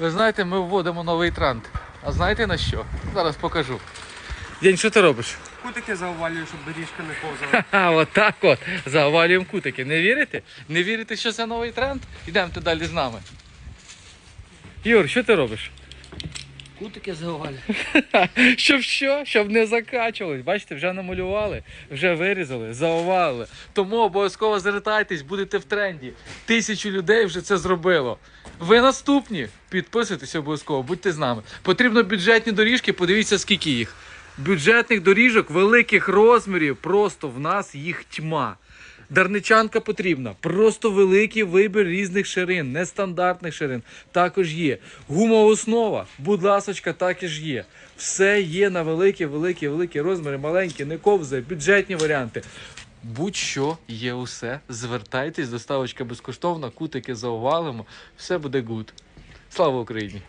Ви знаєте, ми вводимо новий тренд. А знаєте на що? Зараз покажу. День, що ти робиш? Кутики заувалюю, щоб доріжка не повзала. Ха, отак от. Завалюємо кутики. Не вірите? Не вірите, що це новий тренд? Йдемте далі з нами. Юр, що ти робиш? Кутики заувалюю. Щоб що? Щоб не закачувались. Бачите, вже намалювали, вже вирізали, заували. Тому обов'язково звертайтесь, будете в тренді. Тисячу людей вже це зробило. Ви наступні. Підписуйтесь обов'язково, будьте з нами. Потрібно бюджетні доріжки, подивіться, скільки їх. Бюджетних доріжок великих розмірів, просто в нас їх тьма. Дарничанка потрібна. Просто великий вибір різних ширин, нестандартних ширин. Також є. Гумова основа, будь ласочка, також є. Все є на великі, великі, великі розміри, маленькі, не ковзи, бюджетні варіанти. Будь-що є усе. Звертайтесь, доставочка безкоштовна, кутики заувалимо. Все буде гуд. Слава Україні!